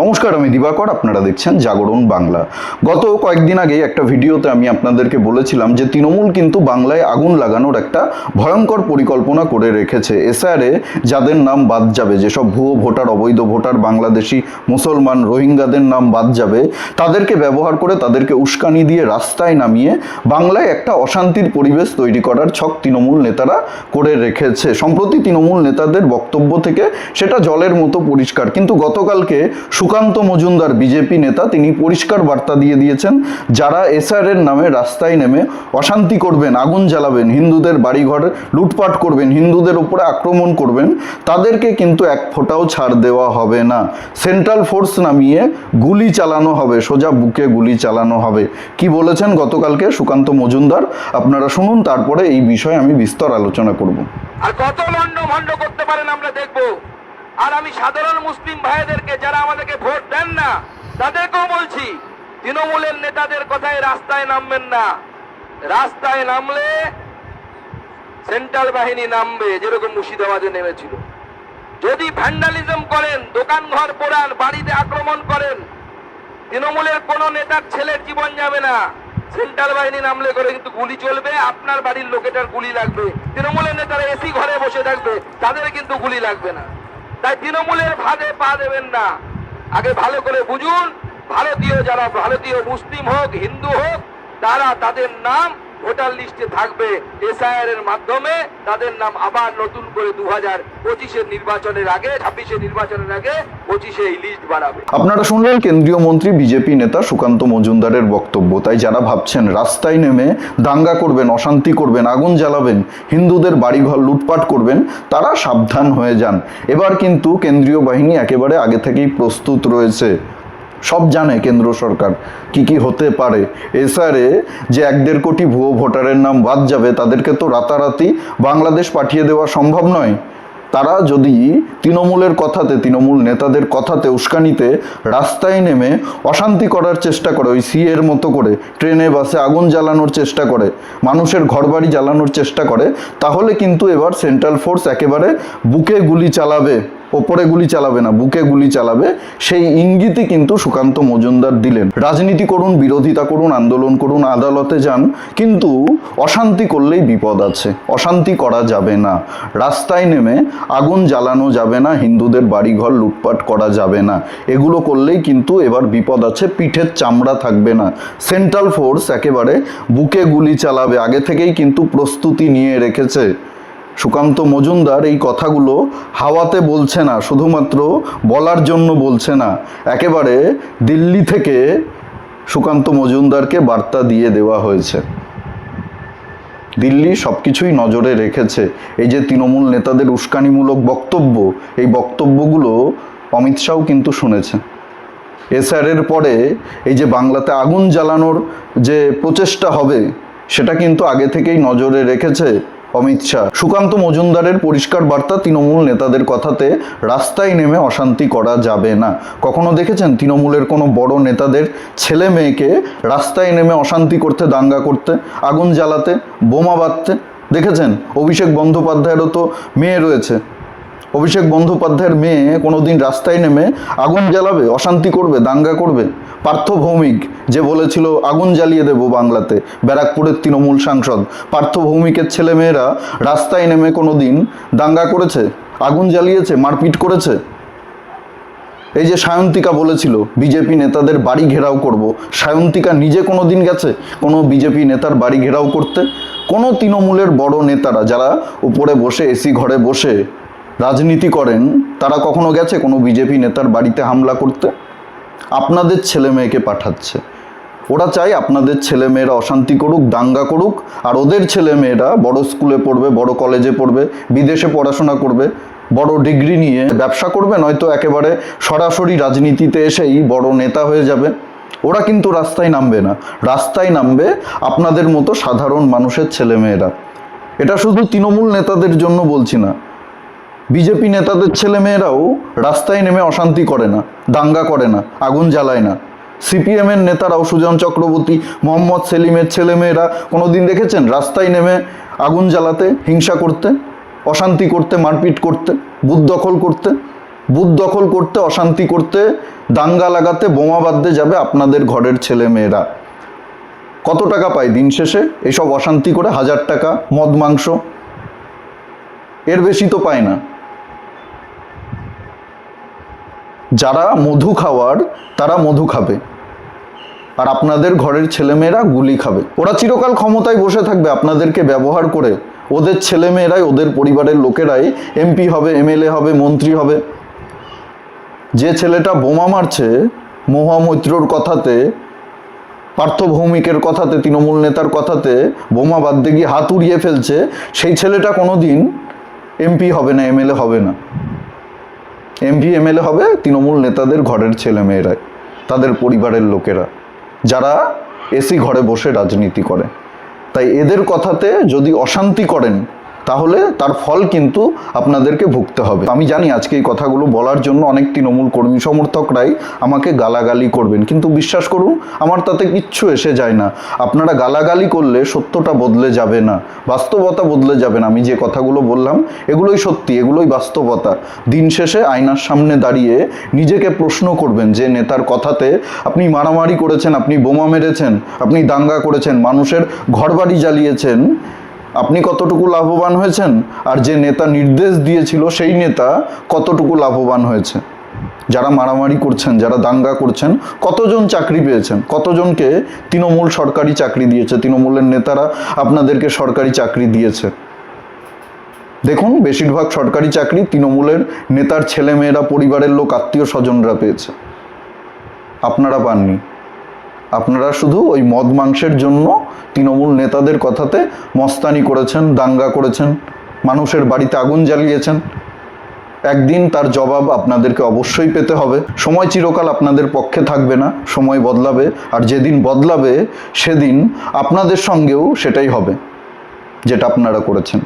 নমস্কার, আমি দিবাকর, আপনারা দেখছেন জাগরণ বাংলা। গত কয়েকদিন আগে একটা ভিডিওতে আমি আপনাদেরকে বলেছিলাম যে তৃণমূল কিন্তু বাংলায় আগুন লাগানোর একটা ভয়ঙ্কর পরিকল্পনা করে রেখেছে। এসআরে যাদের নাম বাদ যাবে, যেসব ভুয়ো ভোটার, অবৈধ ভোটার, বাংলাদেশি, মুসলমান, রোহিঙ্গাদের নাম বাদ যাবে, তাদেরকে ব্যবহার করে তাদেরকে উস্কানি দিয়ে রাস্তায় নামিয়ে বাংলায় একটা অশান্তির পরিবেশ তৈরি করার ছক তৃণমূল নেতারা করে রেখেছে। সম্প্রতি তৃণমূল নেতাদের বক্তব্য থেকে সেটা জলের মতো পরিষ্কার। কিন্তু গতকালকে সুকান্ত মজুমদার বিজেপি নেতা, তিনি পরিষ্কার বার্তা দিয়ে দিয়েছেন, যারা এসআর এর নামে রাস্তায় নেমে অশান্তি করবেন, আগুন জ্বালাবেন, হিন্দুদের বাড়িঘর লুটপাট করবেন, হিন্দুদের উপরে আক্রমণ করবেন, তাদেরকে কিন্তু এক ফোঁটাও ছাড় দেওয়া হবে না। সেন্ট্রাল ফোর্স নামিয়ে গুলি চালানো হবে, সোজা বুকে গুলি চালানো হবে। কি বলেছেন গতকালকে সুকান্ত মজুমদার? আপনারা শুনুন, তারপরে এই বিষয়ে আমি বিস্তর আলোচনা করব। আর কত লন্ড ভন্ড করতে পারেন আমরা দেখব। আর আমি সাধারণ মুসলিম ভাইদেরকে যারা আমাদেরকে ভোট দেন না, তাদেরকেও বলছি, তৃণমূলের নেতাদের কথায় রাস্তায় নামবেন না। রাস্তায় নামলে সেন্ট্রাল বাহিনী নামবে, যেরকম মুর্শিদাবাদে নেমেছিল। যদি ভ্যান্ডালিজম করেন দোকান ঘর পোড়ান, বাড়িতে আক্রমণ করেন, তৃণমূলের কোন নেতার ছেলের জীবন যাবে না। সেন্ট্রাল বাহিনী নামলে করে কিন্তু গুলি চলবে, আপনার বাড়ির লোকেটার গুলি লাগবে। তৃণমূলের নেতারা এসি ঘরে বসে থাকবে, তাদের কিন্তু গুলি লাগবে না। তাই তৃণমূলের ভাগে পা দেবেন না। আগে ভালো করে বুঝুন, ভারতীয় যারা, ভারতীয় মুসলিম হোক, হিন্দু হোক, তারা তাদের নাম ভোটার লিস্টে থাকবে এসআইআর এর মাধ্যমে। তাদের নাম আবার নতুন করে দু হাজার পঁচিশের নির্বাচনের আগে ছাব্বিশের নির্বাচনের আগে পঁচিশে এই লিস্ট বাড়াবে আপনারা শুনলেন কেন্দ্রীয় মন্ত্রী, বিজেপি নেতা সুকান্ত মজুমদারের বক্তব্য। তাই যারা ভাবছেন রাস্তায় নেমে দাঙ্গা করবেন, অশান্তি করবেন, আগুন জ্বালাবেন, হিন্দুদের বাড়িঘর লুটপাট করবেন, তারা সাবধান হয়ে যান। এবার কিন্তু কেন্দ্রীয় বাহিনী একেবারে আগে থেকেই প্রস্তুত রয়েছে। সব জানে কেন্দ্র সরকার, কি কি হতে পারে। এসআরে যে এক দেড় কোটি ভুয়ো ভোটারের নাম বাদ যাবে, তাদেরকে তো রাতারাতি বাংলাদেশ পাঠিয়ে দেওয়া সম্ভব নয়। তারা যদি তৃণমূলের কথাতে, তৃণমূল নেতাদের কথাতে, উস্কানিতে রাস্তায় নেমে অশান্তি করার চেষ্টা করে, ওই সিএর মতো করে, ট্রেনে, বাসে আগুন জ্বালানোর চেষ্টা করে, মানুষের ঘরবাড়ি জ্বালানোর চেষ্টা করে, তাহলে কিন্তু এবার সেন্ট্রাল ফোর্স একেবারে বুকে গুলি চালাবে। ওপরে গুলি চালাবে না, বুকে গুলি চালাবে। সেই ইঙ্গিতই কিন্তু সুকান্ত মজুমদার দিলেন। রাজনীতি করুন, বিরোধিতা করুন, আন্দোলন করুন, আদালতে যান, কিন্তু অশান্তি করলেই বিপদ আছে। অশান্তি করা যাবে না। রাস্তায় নেমে আগুন জ্বালানো যাবে না, হিন্দুদের বাড়িঘর লুটপাট করা যাবে না। এগুলো করলেই কিন্তু এবার বিপদ আছে, পিঠের চামড়া থাকবে না। সেন্ট্রাল ফোর্স একেবারে বুকে গুলি চালাবে, আগে থেকেই কিন্তু প্রস্তুতি নিয়ে রেখেছে। সুকান্ত মজুমদার এই কথাগুলো হাওয়াতে বলছে না, শুধুমাত্র বলার জন্য বলছে না। একেবারে দিল্লি থেকে সুকান্ত মজুমদারকে বার্তা দিয়ে দেওয়া হয়েছে। দিল্লি সব কিছুই নজরে রেখেছে। এই যে তৃণমূল নেতাদের উস্কানিমূলক বক্তব্য, এই বক্তব্যগুলো অমিত শাহও কিন্তু শুনেছে। এসআরের পরে এই যে বাংলাতে আগুন জ্বালানোর যে প্রচেষ্টা হবে, সেটা কিন্তু আগে থেকেই নজরে রেখেছে। অমিত শাহ। সুকান্ত মজুমদারের পরিষ্কার বার্তা তৃণমূল নেতাদের কথাতে রাস্তায় নেমে অশান্তি করা যাবে না। কখনো দেখেছেন তৃণমূলের কোনো বড় নেতাদের ছেলে মেয়েকে রাস্তায় নেমে অশান্তি করতে, দাঙ্গা করতে, আগুন জ্বালাতে, বোমা বাঁধতে? দেখেছেন? অভিষেক বন্দ্যোপাধ্যায়েরও তো মেয়ে রয়েছে। অভিষেক বন্দ্যোপাধ্যায়ের মেয়ে কোনোদিন রাস্তায় নেমে আগুন জ্বালাবে, অশান্তি করবে, দাঙ্গা করবে? পার্থ ভৌমিক যে বলেছিল, আগুন জ্বালিয়ে দেব বাংলাতে, ব্যারাকপুরের তৃণমূল সাংসদ। পার্থ ভৌমিকের ছেলেমেয়েরা রাস্তায় নেমে কোনো দিন দাঙ্গা করেছে? আগুন জ্বালিয়েছে? মারপিট করেছে? এই যে সায়ন্তিকা বলেছিল, বিজেপি নেতাদের বাড়ি ঘেরাও করব। সায়ন্তিকা নিজে কোনো দিন গেছে? কোনো বিজেপি নেতার বাড়ি ঘেরাও করতে? কোনো তৃণমূলের বড় নেতারা যারা উপরে বসে, এসি ঘরে বসে রাজনীতি করেন, তারা কখনো গেছে কোনো বিজেপি নেতার বাড়িতে হামলা করতে? আপনাদের ছেলে মেয়েকে পাঠাচ্ছে। ওরা চায় আপনাদের ছেলে মেয়েরা অশান্তি করুক, দাঙ্গা করুক, আর ওদের ছেলে মেয়েরা বড় স্কুলে পড়বে, বড় কলেজে পড়বে, বিদেশে পড়াশোনা করবে, বড় ডিগ্রি নিয়ে ব্যবসা করবে, নয়তো একেবারে সরাসরি রাজনীতিতে এসেই বড় নেতা হয়ে যাবে। ওরা কিন্তু রাস্তায় নামবে না। রাস্তায় নামবে আপনাদের মতো সাধারণ মানুষের ছেলেমেয়েরা এটা শুধু তৃণমূল নেতাদের জন্য বলছি না। বিজেপি নেতাদের ছেলেমেয়েরাও রাস্তায় নেমে অশান্তি করে না, দাঙ্গা করে না, আগুন জ্বালায় না। সিপিএমের নেতারাও সুজন চক্রবর্তী, মোহাম্মদ সেলিমের ছেলেমেয়েরা কোনো দিন দেখেছেন রাস্তায় নেমে আগুন জ্বালাতে, হিংসা করতে, অশান্তি করতে, মারপিট করতে, বুথ দখল করতে? বুথ দখল করতে, অশান্তি করতে, দাঙ্গা লাগাতে, বোমা বাঁধতে যাবে আপনাদের ঘরের ছেলে মেয়েরা কত টাকা পায় দিন শেষে? এসব অশান্তি করে হাজার টাকা, মদ, মাংস। এর বেশি তো পায় না। যারা মধু খাওয়ার, তারা মধু খাবে। আর আপনাদের ঘরের ছেলেমেয়েরা গুলি খাবে। ওরা চিরকাল ক্ষমতায় বসে থাকবে আপনাদেরকে ব্যবহার করে। ওদের ছেলেমেয়েরাই, ওদের পরিবারের লোকেরাই এমপি হবে, এমএলএ হবে, মন্ত্রী হবে। যে ছেলেটা বোমা মারছে মহামৈত্রর কথাতে পার্থ ভৌমিকের কথাতে, তৃণমূল নেতার কথাতে বোমা বাদ গিয়ে হাত উড়িয়ে ফেলছে, সেই ছেলেটা কোনো দিন এমপি হবে না, এমএলএ হবে না। এমপি এমএলএ হবে তৃণমূল নেতাদের ঘরের ছেলেমেয়েরাই, তাদের পরিবারের লোকেরা, যারা এসি ঘরে বসে রাজনীতি করে। তাই এদের কথাতে যদি অশান্তি করেন তাহলে তার ফল কিন্তু আপনাদেরকে ভুগতে হবে। আমি জানি আজকে এই কথাগুলো বলার জন্য অনেক তৃণমূল কর্মী সমর্থকরাই আমাকে গালাগালি করবেন, কিন্তু বিশ্বাস করুন, আমার তাতে কিচ্ছু এসে যায় না। আপনারা গালাগালি করলে সত্যটা বদলে যাবে না, বাস্তবতা বদলে যাবে না। আমি যে কথাগুলো বললাম, এগুলোই সত্যি, এগুলোই বাস্তবতা। দিন শেষে আয়নার সামনে দাঁড়িয়ে নিজেকে প্রশ্ন করবেন, যে নেতার কথাতে আপনি মারামারি করেছেন, আপনি বোমা মেরেছেন, আপনি দাঙ্গা করেছেন, মানুষের ঘরবাড়ি জ্বালিয়েছেন আপনি কতটুকু লাভবান হয়েছেন? আর যে নেতা নির্দেশ দিয়েছিল সেই নেতা কতটুকু লাভবান হয়েছে? যারা মারামারি করছেন, যারা দাঙ্গা করছেন, কতজন চাকরি পেয়েছেন? কতজনকে তৃণমূল সরকারি চাকরি দিয়েছে? তৃণমূলের নেতারা আপনাদেরকে সরকারি চাকরি দিয়েছে। দেখুন, বেশিরভাগ সরকারি চাকরি তৃণমূলের নেতার ছেলেমেয়েরা, পরিবারের লোক, আত্মীয় স্বজনরা পেয়েছে। আপনারা পাননি। আপনারা শুধু ওই মদ মাংসের জন্য তৃণমূল নেতাদের কথাতে মস্তানি করেছেন, দাঙ্গা করেছেন, মানুষের বাড়িতে আগুন জ্বালিয়েছেন। একদিন তার জবাব আপনাদেরকে অবশ্যই পেতে হবে। সময় চিরকাল আপনাদের পক্ষে থাকবে না, সময় বদলাবে, আর যেদিন বদলাবে সেদিন আপনাদের সঙ্গেও সেটাই হবে, যেটা আপনারা করেছেন।